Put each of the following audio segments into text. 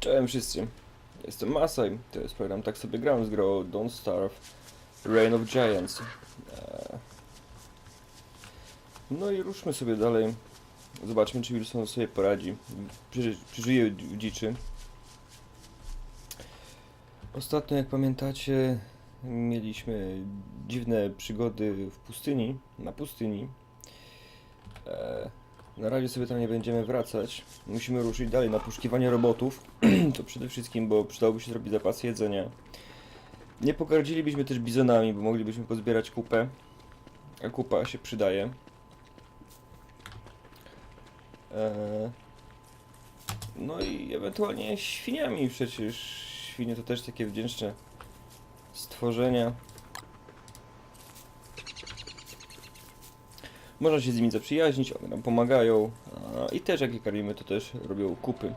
Cześć wszyscy. Jestem Masai. To jest program Tak sobie gram z grą Don't Starve Reign of Giants. Eee. No i ruszmy sobie dalej. Zobaczmy, czy Wilson sobie poradzi. Przeży- Przeżyje w dziczy. Ostatnio, jak pamiętacie, mieliśmy dziwne przygody w pustyni, na pustyni. Eee, na razie sobie tam nie będziemy wracać. Musimy ruszyć dalej na poszukiwanie robotów. to przede wszystkim, bo przydałoby się zrobić zapas jedzenia. Nie pogardzilibyśmy też bizonami, bo moglibyśmy pozbierać kupę. A kupa się przydaje. Eee, no i ewentualnie świniami przecież. Świnie to też takie wdzięczne stworzenia. Można się z nimi zaprzyjaźnić, one nam pomagają. I też jak je karmimy, to też robią kupy.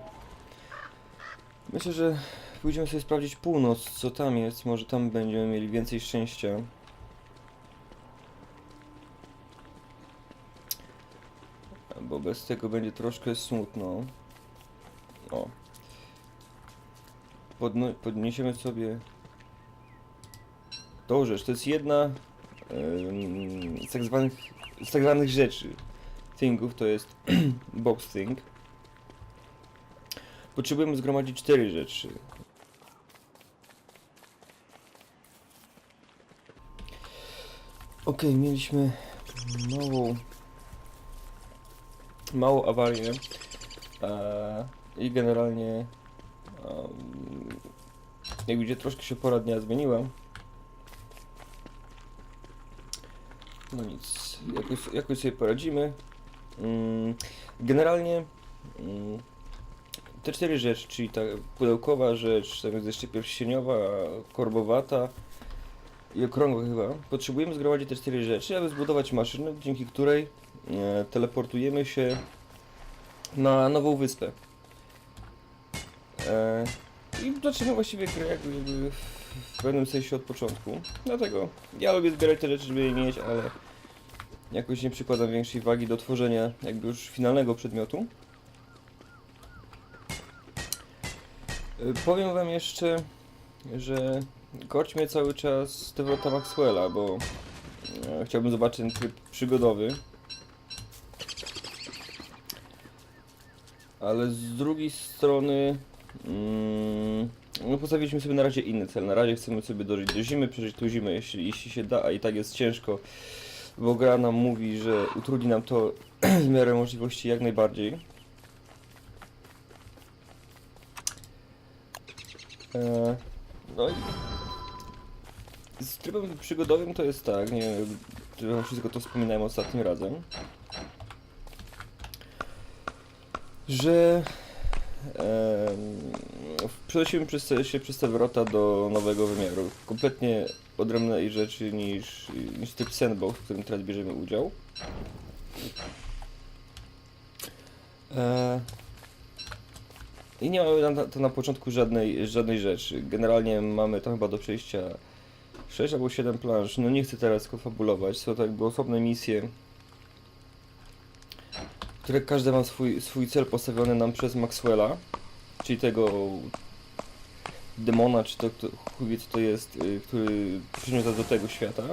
Myślę, że pójdziemy sobie sprawdzić północ, co tam jest. Może tam będziemy mieli więcej szczęścia. Bo bez tego będzie troszkę smutno. O. Podno podniesiemy sobie tą rzecz. To jest jedna z tak zwanych, z tak zwanych rzeczy. Thingów to jest box thing. Potrzebujemy zgromadzić cztery rzeczy. Ok, mieliśmy małą małą awarię e, i generalnie em, jak widzicie troszkę się pora dnia zmieniła. No nic, jakoś, jakoś sobie poradzimy. Mm, Generalnie mm, te cztery rzeczy, czyli ta pudełkowa rzecz, tam jest jeszcze pierścieniowa, korbowata i okrągła chyba. Potrzebujemy zgromadzić te cztery rzeczy, aby zbudować maszynę, dzięki której e, teleportujemy się na nową wyspę. E, I zaczynamy właściwie grę jakby, w pewnym sensie od początku. Dlatego ja lubię zbierać te rzeczy, żeby je mieć, ale jakoś nie przykładam większej wagi do tworzenia jakby już finalnego przedmiotu. Y, Powiem wam jeszcze, że mnie cały czas Devrota Maxwella, bo e, chciałbym zobaczyć ten tryb przygodowy. Ale z drugiej strony mm, no postawiliśmy sobie na razie inny cel. Na razie chcemy sobie dożyć do zimy, przeżyć tą zimę, jeśli, jeśli się da, a i tak jest ciężko, bo gra nam mówi, że utrudni nam to w miarę możliwości jak najbardziej. E, no i z trybem przygodowym to jest tak, nie wiem, wszystko to wspominałem ostatnim razem, że przenosimy przez, się przez te wrota do nowego wymiaru. Kompletnie odrębnej rzeczy niż, niż typ sandbox, w którym teraz bierzemy udział. E, I nie mamy na, to na początku żadnej, żadnej rzeczy. Generalnie mamy tam chyba do przejścia 6 albo 7 planż. No nie chcę teraz konfabulować. Są to jakby osobne misje, które każde ma swój, swój cel postawiony nam przez Maxwella, czyli tego demona, czy to kto, chuj to jest, y, który przyniósł do tego świata.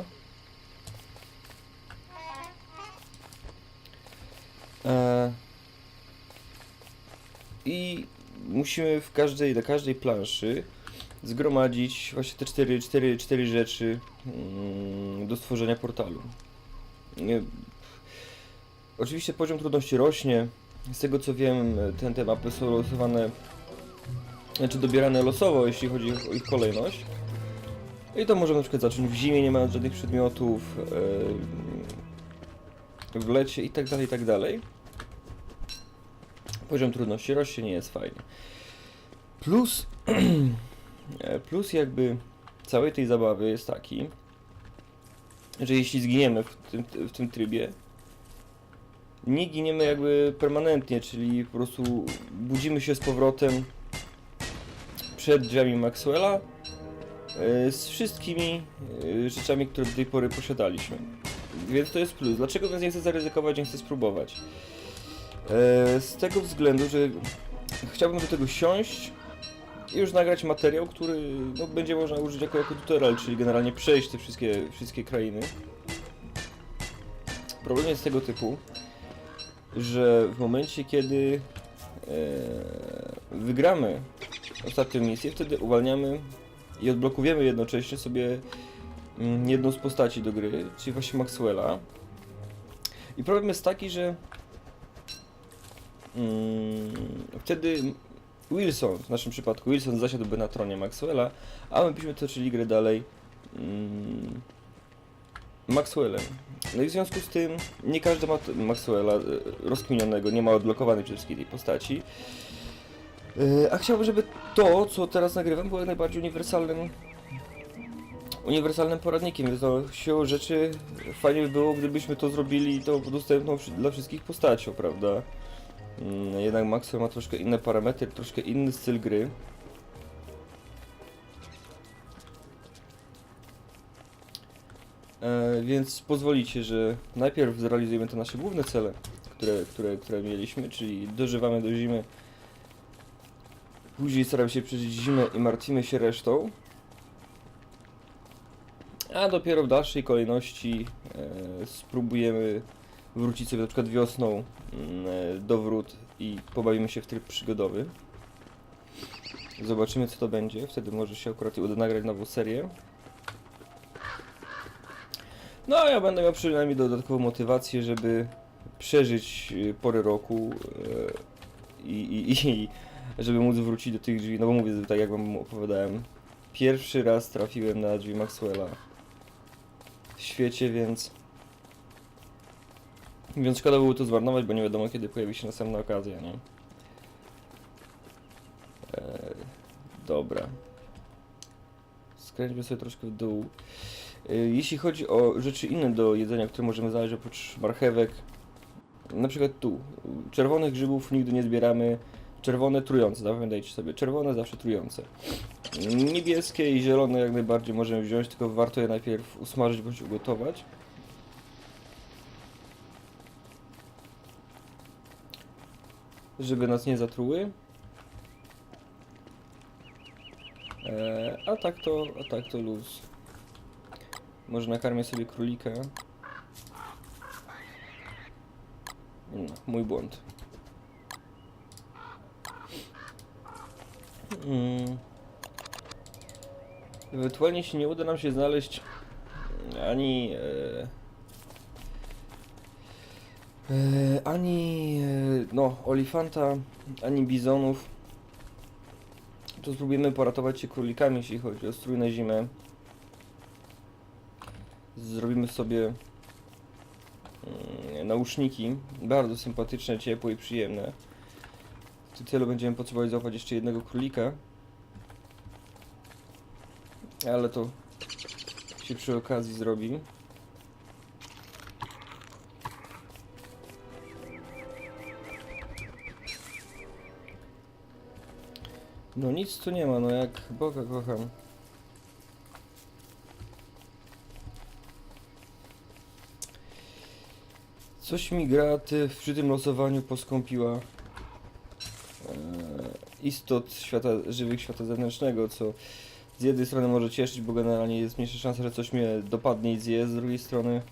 E, I musimy w każdej, na każdej planszy zgromadzić właśnie te cztery, cztery, cztery rzeczy mm, do stworzenia portalu. Oczywiście poziom trudności rośnie. Z tego co wiem, ten, te mapy są losowane, znaczy dobierane losowo, jeśli chodzi o ich kolejność. I to możemy na przykład zacząć w zimie, nie mając żadnych przedmiotów, e, w lecie i tak dalej, i tak dalej. Poziom trudności rośnie, nie jest fajnie. Plus, plus jakby całej tej zabawy jest taki, że jeśli zginiemy w tym, w tym trybie, nie giniemy jakby permanentnie, czyli po prostu budzimy się z powrotem przed drzwiami Maxwella e, z wszystkimi e, rzeczami, które do tej pory posiadaliśmy. Więc to jest plus. Dlaczego więc nie chcę zaryzykować, nie chcę spróbować? E, Z tego względu, że chciałbym do tego siąść i już nagrać materiał, który no, będzie można użyć jako, jako tutorial, czyli generalnie przejść te wszystkie, wszystkie krainy. Problem jest tego typu, że w momencie, kiedy e, wygramy ostatnią misję, wtedy uwalniamy i odblokujemy jednocześnie sobie mm, jedną z postaci do gry, czyli właśnie Maxwella. I problem jest taki, że mm, wtedy Wilson, w naszym przypadku Wilson zasiadłby na tronie Maxwella, a my byśmy toczyli grę dalej mm, Maxwellem. No i w związku z tym nie każdy ma Maxwella e, rozkminionego, nie ma odblokowanej wszystkiej tej postaci. E, A chciałbym, żeby to, co teraz nagrywam, było jak najbardziej uniwersalnym uniwersalnym poradnikiem, więc no, siłą rzeczy fajnie by było, gdybyśmy to zrobili to dostępną dla wszystkich postacią, prawda? Mm, Jednak Maxwell ma troszkę inne parametry, troszkę inny styl gry. E, więc pozwolicie, że najpierw zrealizujemy te nasze główne cele, które, które, które mieliśmy, czyli dożywamy do zimy. Później staramy się przeżyć zimę i martwimy się resztą. A dopiero w dalszej kolejności e, spróbujemy wrócić sobie na przykład wiosną mm, e, do wrót i pobawimy się w tryb przygodowy. Zobaczymy co to będzie, wtedy może się akurat uda nagrać nową serię. No ja będę miał przynajmniej dodatkową motywację, żeby przeżyć y, pory roku e, i, i, i żeby móc wrócić do tych drzwi, no bo mówię, tak jak wam opowiadałem, pierwszy raz trafiłem na drzwi Maxwella w świecie, więc więc szkoda było to zmarnować, bo nie wiadomo kiedy pojawi się następna okazja, nie? Eee, dobra. Skręćmy sobie troszkę w dół. Eee, jeśli chodzi o rzeczy inne do jedzenia, które możemy znaleźć oprócz marchewek, na przykład tu. Czerwonych grzybów nigdy nie zbieramy. Czerwone trujące, zapamiętajcie sobie. Czerwone zawsze trujące. Niebieskie i zielone jak najbardziej możemy wziąć, tylko warto je najpierw usmażyć bądź ugotować. żeby nas nie zatruły. E, a tak to, a tak to luz. Może nakarmię sobie królika. No, mój błąd. Mm. Ewentualnie jeśli nie uda nam się znaleźć ani e, E, ani e, no, olifanta, ani bizonów. To spróbujemy poratować się królikami, jeśli chodzi o strój na zimę. Zrobimy sobie mm, nauszniki, bardzo sympatyczne, ciepłe i przyjemne. W tym celu będziemy potrzebować załapać jeszcze jednego królika. Ale to się przy okazji zrobi. No nic tu nie ma, no jak Boga kocham. Coś mi gra ty przy tym losowaniu poskąpiła e, istot świata, żywych świata zewnętrznego, co z jednej strony może cieszyć, bo generalnie jest mniejsza szansa, że coś mnie dopadnie i zje, z drugiej strony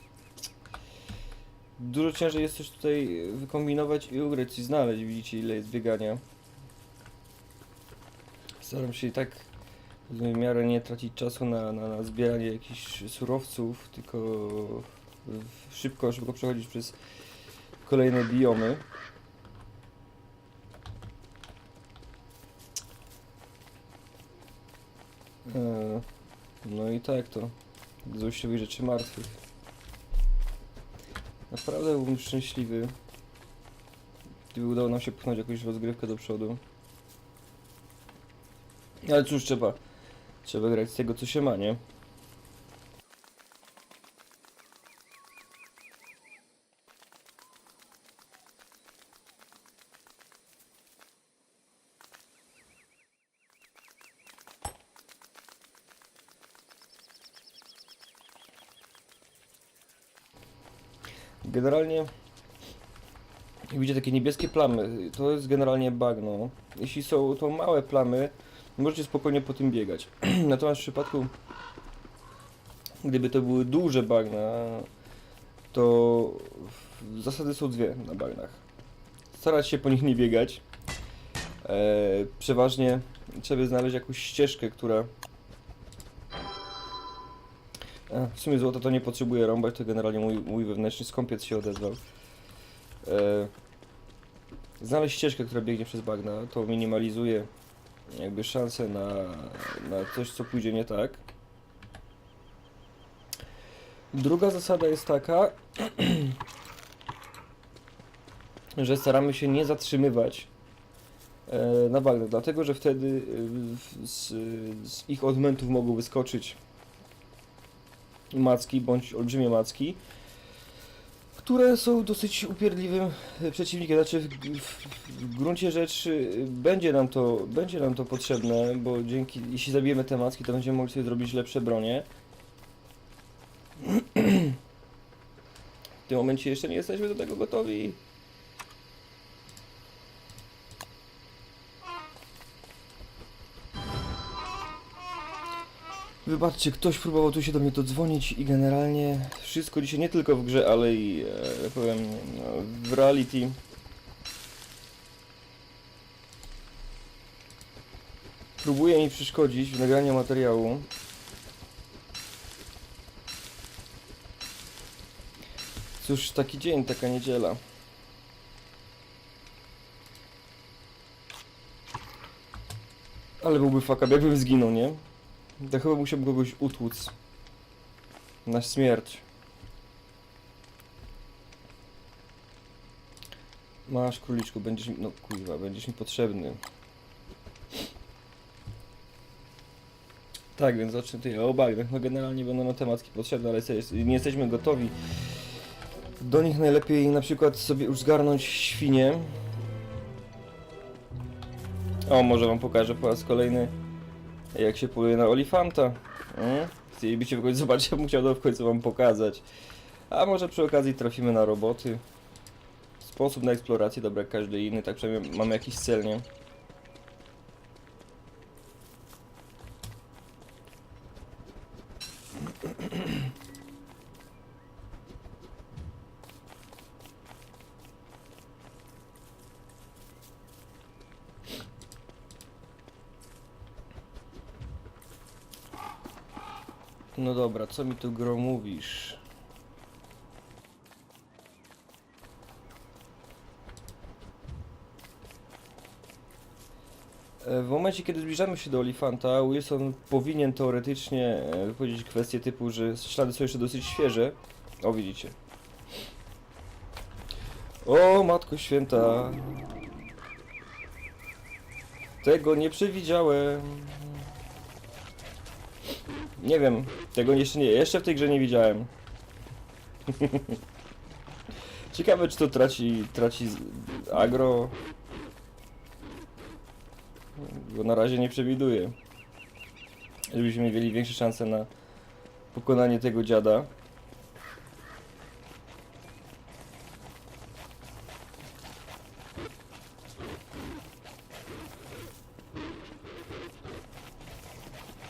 dużo ciężej jest coś tutaj wykombinować i ugrać i znaleźć, widzicie ile jest biegania. Staram się i tak w miarę nie tracić czasu na, na, na zbieranie jakichś surowców, tylko szybko, szybko przechodzić przez kolejne biomy. E, No i tak to. Złośliwych rzeczy martwych. Naprawdę byłbym szczęśliwy, gdyby udało nam się pchnąć jakąś rozgrywkę do przodu. Ale cóż, trzeba, trzeba grać z tego, co się ma, nie? Generalnie jak widzicie takie niebieskie plamy, to jest generalnie bagno. Jeśli są to małe plamy, możecie spokojnie po tym biegać. Natomiast w przypadku gdyby to były duże bagna, to zasady są dwie na bagnach. Starać się po nich nie biegać. E, przeważnie trzeba znaleźć jakąś ścieżkę, która a, w sumie złoto to nie potrzebuje rąbać, to generalnie mój, mój wewnętrzny skąpiec się odezwał. E, znaleźć ścieżkę, która biegnie przez bagna, to minimalizuje jakby szanse na, na coś, co pójdzie nie tak. Druga zasada jest taka, że staramy się nie zatrzymywać e, na bagnach, dlatego że wtedy e, z, z ich odmętów mogą wyskoczyć macki bądź olbrzymie macki, które są dosyć upierdliwym e, przeciwnikiem. Znaczy w, w, gruncie rzeczy będzie nam to będzie nam to potrzebne, bo dzięki jeśli zabijemy te macki, to będziemy mogli sobie zrobić lepsze bronie. W tym momencie jeszcze nie jesteśmy do tego gotowi. Wybaczcie, ktoś próbował tu się do mnie dodzwonić i generalnie wszystko dzisiaj nie tylko w grze, ale i e, powiem no, w reality. Próbuje mi przeszkodzić w nagraniu materiału. Cóż, taki dzień, taka niedziela. Ale byłby fuck jakbym zginął, nie? To chyba musiałbym kogoś utłuc. Na śmierć. Masz króliczku, będziesz mi... No kurwa, będziesz mi potrzebny. Tak, więc zacznę tutaj o bagnach. No generalnie będą nam tematki potrzebne, ale nie jesteśmy gotowi. Do nich najlepiej na przykład sobie już zgarnąć świnie. O, może wam pokażę po raz kolejny jak się poluje na olifanta. Mm? Chcielibyście w końcu zobaczyć, ja bym chciał to w końcu wam pokazać. A może przy okazji trafimy na roboty. Sposób na eksplorację, dobra, każdy inny, tak przynajmniej mamy jakiś cel, nie? No dobra, co mi tu gro mówisz? E, W momencie, kiedy zbliżamy się do Olifanta, Wilson powinien teoretycznie e, powiedzieć kwestie typu, że ślady są jeszcze dosyć świeże. O, widzicie. O, Matko Święta. Tego nie przewidziałem. Nie wiem, tego jeszcze nie, jeszcze w tej grze nie widziałem. Ciekawe czy to traci, traci agro. Bo na razie nie przewiduję. Żebyśmy mieli większe szanse na pokonanie tego dziada.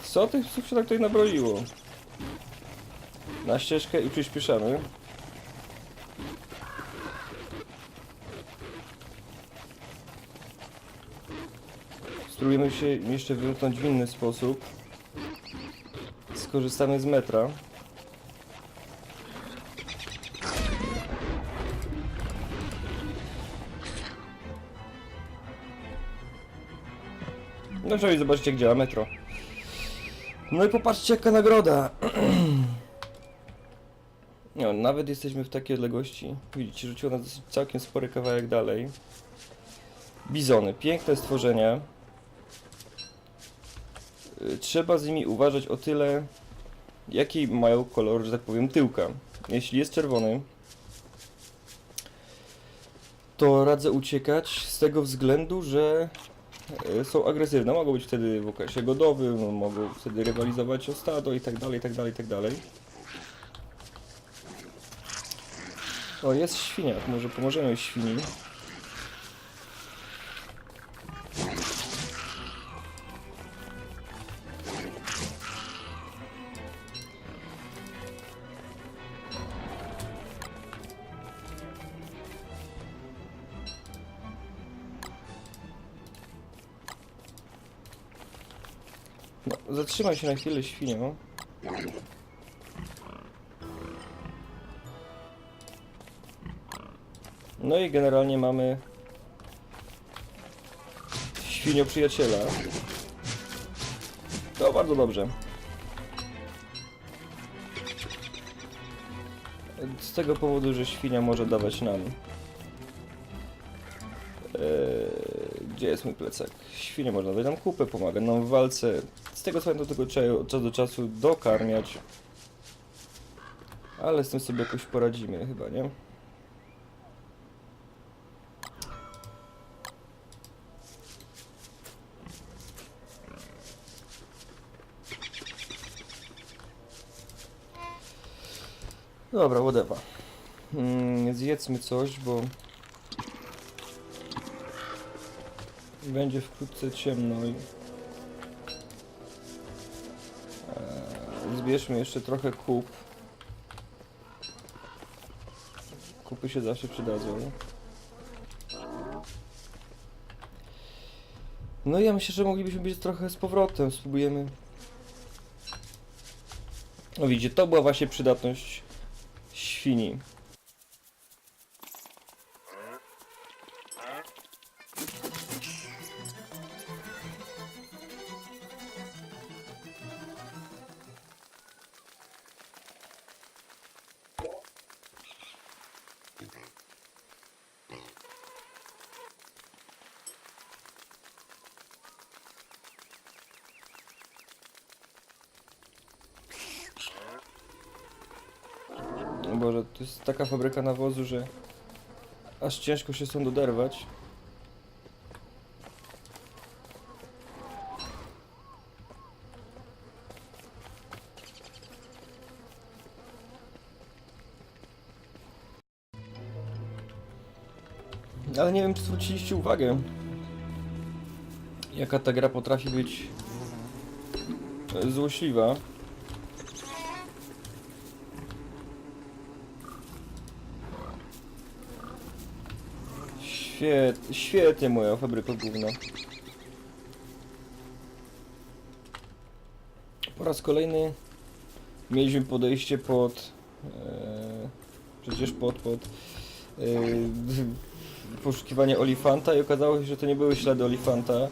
Co tych psów się tak tutaj nabroiło? Na ścieżkę i przyspieszamy. Spróbujemy się jeszcze wymknąć w inny sposób. Skorzystamy z metra. No trzeba zobaczyć jak działa metro. No i popatrzcie jaka nagroda. No, nawet jesteśmy w takiej odległości. Widzicie, rzuciło nas dosyć całkiem spory kawałek dalej. Bizony, piękne stworzenia. Y, Trzeba z nimi uważać o tyle, jaki mają kolor, że tak powiem, tyłka. Jeśli jest czerwony, to radzę uciekać z tego względu, że e, są agresywne. Mogą być wtedy w okresie godowym, mogą wtedy rywalizować o stado i tak dalej, i tak dalej, i tak dalej. O, jest świniak, może pomożemy świni. No, zatrzymaj się na chwilę, świnio. No i generalnie mamy świnio przyjaciela. To bardzo dobrze. Z tego powodu, że świnia może dawać nam. Eee, gdzie jest mój plecak? Świnia może dawać nam kupę, pomaga nam w walce. Z tego co do tego trzeba od czasu do czasu dokarmiać. Ale z tym sobie jakoś poradzimy chyba, nie? Dobra, whatever. Mm, zjedzmy coś, bo będzie wkrótce ciemno i Eee, zbierzmy jeszcze trochę kup. Kupy się zawsze przydadzą. No i ja myślę, że moglibyśmy być trochę z powrotem. Spróbujemy. No widzicie, to była właśnie przydatność świni. Boże, to jest taka fabryka nawozu, że aż ciężko się stąd oderwać. Ale nie wiem, czy zwróciliście uwagę, jaka ta gra potrafi być złośliwa. Świet, świetnie moja fabryka główna. Po raz kolejny mieliśmy podejście pod... E, przecież pod, pod... E, poszukiwanie olifanta i okazało się, że to nie były ślady olifanta,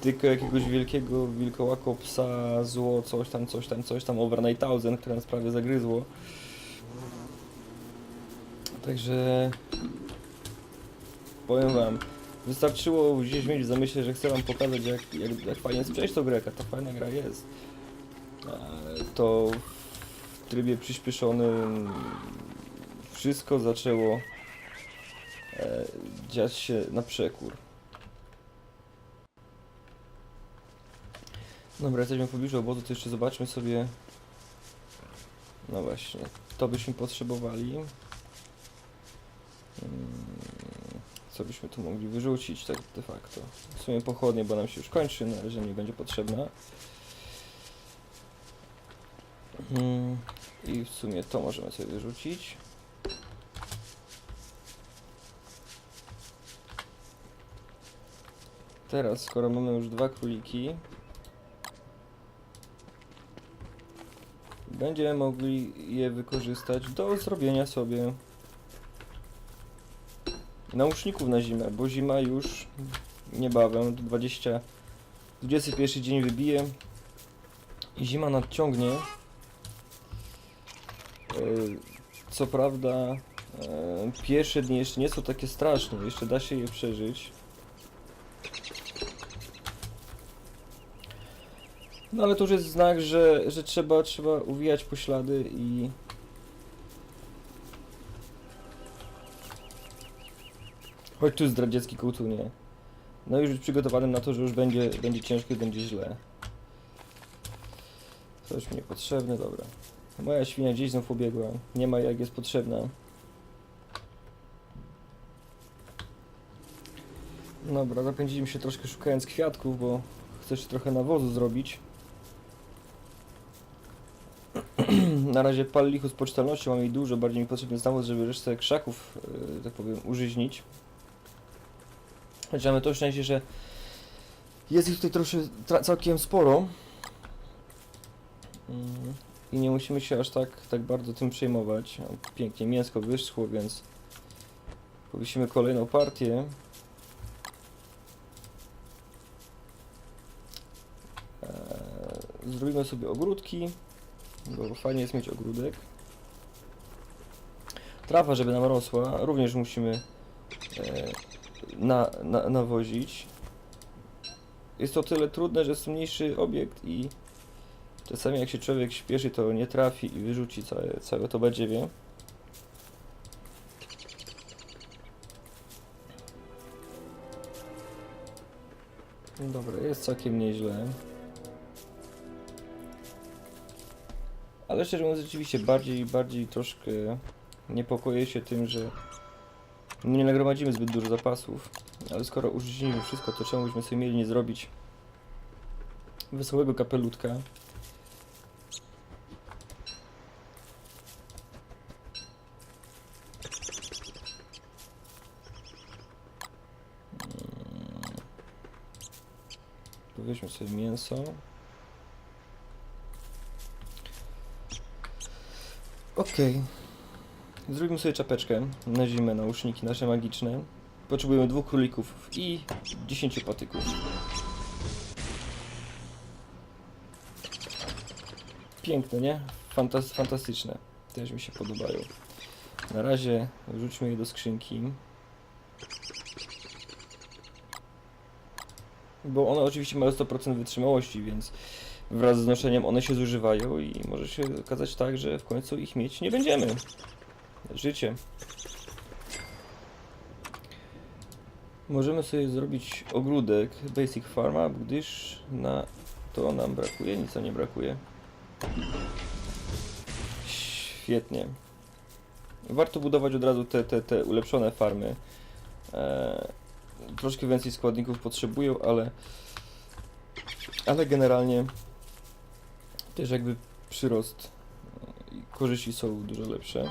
tylko jakiegoś wielkiego wilkołako psa, zło, coś tam, coś tam, coś tam, over 9000, które nas prawie zagryzło. Także powiem wam, wystarczyło gdzieś mieć w zamyśle, że chcę wam pokazać jak, jak, jak fajnie tą grę, jaka ta fajna gra jest. E, To w trybie przyspieszonym wszystko zaczęło e, dziać się na przekór. Dobra, jesteśmy w pobliżu obozu, to jeszcze zobaczmy sobie... No właśnie, to byśmy potrzebowali. Mm, Co byśmy tu mogli wyrzucić tak de facto? W sumie pochodnie, bo nam się już kończy, na razie nie będzie potrzebna. Mm, I w sumie to możemy sobie wyrzucić. Teraz, skoro mamy już dwa króliki, będziemy mogli je wykorzystać do zrobienia sobie nauczników na zimę, bo zima już niebawem, 20, 21 dzień wybije i zima nadciągnie. E, Co prawda, e, pierwsze dni jeszcze nie są takie straszne, jeszcze da się je przeżyć. No ale to już jest znak, że, że trzeba, trzeba uwijać poślady i Chodź tu zdradziecki kołtunie. No już być przygotowanym na to, że już będzie, będzie ciężko i będzie źle. To już mi niepotrzebne, dobra. Moja świnia gdzieś znów ubiegła. Nie ma jak jest potrzebna. Dobra, zapędziliśmy się troszkę szukając kwiatków, bo chcę trochę nawozu zrobić. na razie pal lichu z pocztalnością, mam jej dużo, bardziej mi potrzebny jest nawóz, żeby resztę krzaków, yy, tak powiem, użyźnić. Choć mamy to szczęście, że jest ich tutaj troszkę, całkiem sporo. Mm, I nie musimy się aż tak, tak bardzo tym przejmować. O, Pięknie mięsko wyschło, więc powiesimy kolejną partię. Eee, Zrobimy sobie ogródki, bo fajnie jest mieć ogródek. Trawa, żeby nam rosła, również musimy e, na, na, nawozić. Jest to tyle trudne, że jest mniejszy obiekt i czasami jak się człowiek śpieszy, to nie trafi i wyrzuci całe, całe to badziewie. Dobra, jest całkiem nieźle. Ale szczerze mówiąc, rzeczywiście bardziej, bardziej troszkę niepokoję się tym, że nie nagromadzimy zbyt dużo zapasów. Ale skoro użyliśmy wszystko, to czemu byśmy sobie mieli nie zrobić wesołego kapelutka? Mm. Powiedzmy sobie mięso. Okej. Zrobimy sobie czapeczkę na zimę, nauszniki nasze magiczne. Potrzebujemy dwóch królików i 10 patyków. Piękne, nie? Fantas fantastyczne. Też mi się podobają. Na razie wrzućmy je do skrzynki. Bo one oczywiście mają 100% wytrzymałości, więc wraz z znoszeniem one się zużywają i może się okazać tak, że w końcu ich mieć nie będziemy. Życie. Możemy sobie zrobić ogródek Basic Farma, gdyż na to nam brakuje, nic nie brakuje. Świetnie. Warto budować od razu te, te, te ulepszone farmy. Eee, troszkę więcej składników potrzebują, ale ale generalnie też jakby przyrost i korzyści są dużo lepsze.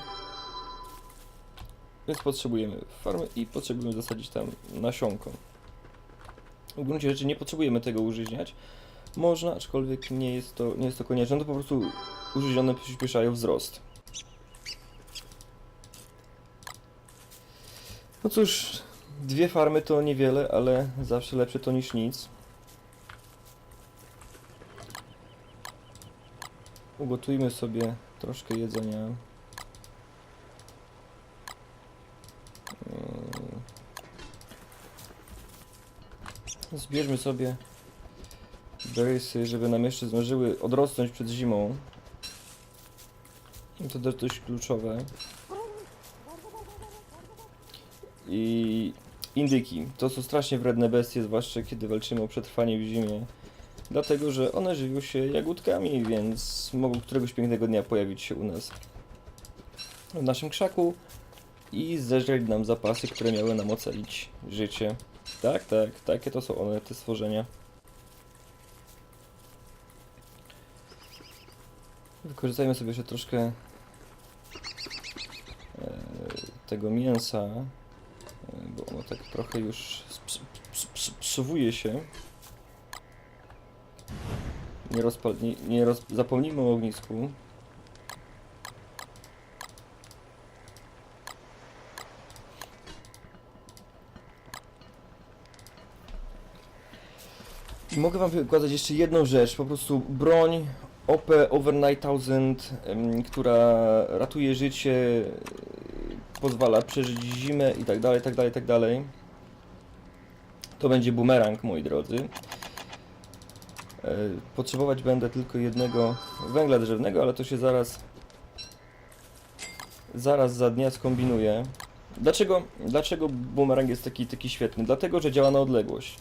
Więc potrzebujemy farmy i potrzebujemy zasadzić tam nasionko. W gruncie rzeczy nie potrzebujemy tego użyźniać. Można, aczkolwiek nie jest to, nie jest to konieczne, to po prostu użyźnione przyspieszają wzrost. No cóż, dwie farmy to niewiele, ale zawsze lepsze to niż nic. Ugotujmy sobie troszkę jedzenia. Zbierzmy sobie berries, żeby nam jeszcze zdążyły odrosnąć przed zimą. To też dość kluczowe. I indyki. To są strasznie wredne bestie, zwłaszcza kiedy walczymy o przetrwanie w zimie. Dlatego, że one żywią się jagódkami, więc mogą któregoś pięknego dnia pojawić się u nas w naszym krzaku i zeżreć nam zapasy, które miały nam ocalić życie. Tak, tak, takie to są one, te stworzenia. Wykorzystajmy sobie jeszcze troszkę e, tego mięsa, e, bo ono tak trochę już ps- ps- ps- psuwuje się. Nie, rozpal, nie, nie roz, zapomnijmy o ognisku. Mogę wam wykazać jeszcze jedną rzecz, po prostu broń OP 1000, em, która ratuje życie, e, pozwala przeżyć zimę i tak dalej, tak dalej, tak dalej. To będzie bumerang, moi drodzy. E, Potrzebować będę tylko jednego węgla drzewnego, ale to się zaraz zaraz za dnia skombinuje. Dlaczego, dlaczego bumerang jest taki, taki świetny? Dlatego, że działa na odległość.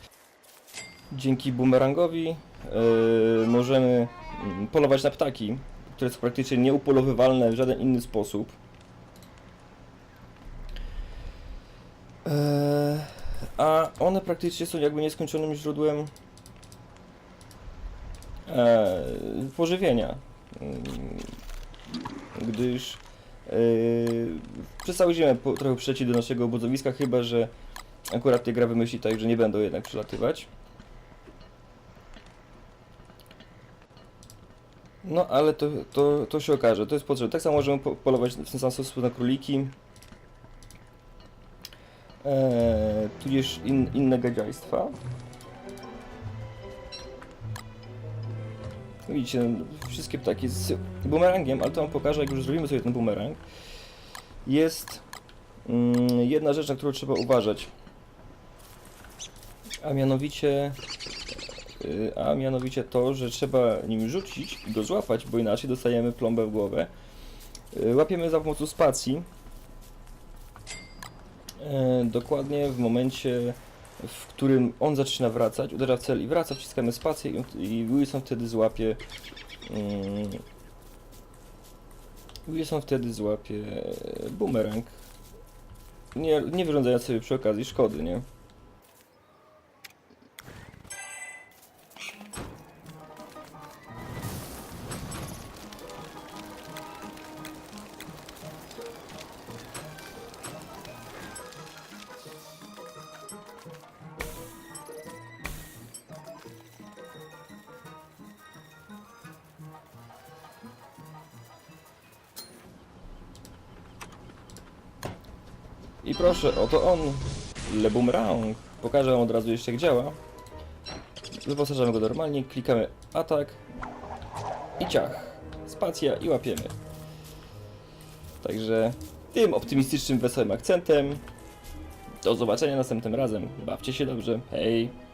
Dzięki bumerangowi e, możemy mm, polować na ptaki, które są praktycznie nieupolowywalne w żaden inny sposób. Eee, A one praktycznie są jakby nieskończonym źródłem e, pożywienia. Mm, Gdyż e, przez całą ziemię po, trochę przyleci do naszego obozowiska, chyba że akurat tej gra wymyśli tak, że nie będą jednak przylatywać. No, ale to, to, to się okaże, to jest potrzebne. Tak samo możemy po, polować w ten sam sposób na króliki. Eee, tudzież in, inne gadziajstwa. Widzicie, no, wszystkie ptaki z bumerangiem, ale to wam pokażę, jak już zrobimy sobie ten bumerang. Jest mm, jedna rzecz, na którą trzeba uważać. A mianowicie a mianowicie to, że trzeba nim rzucić i go złapać, bo inaczej dostajemy plombę w głowę. Y, Łapiemy za pomocą spacji. E, Dokładnie w momencie, w którym on zaczyna wracać, uderza w cel i wraca, wciskamy spację i, on- i Wilson wtedy złapie. mm, Wilson wtedy złapie bumerang. Nie, nie wyrządzając sobie przy okazji szkody, nie? I proszę, oto on, Le Boomerang. Pokażę wam od razu jeszcze jak działa. Wyposażamy go normalnie, klikamy atak i ciach. Spacja i łapiemy. Także tym optymistycznym, wesołym akcentem. Do zobaczenia następnym razem. Bawcie się dobrze. Hej!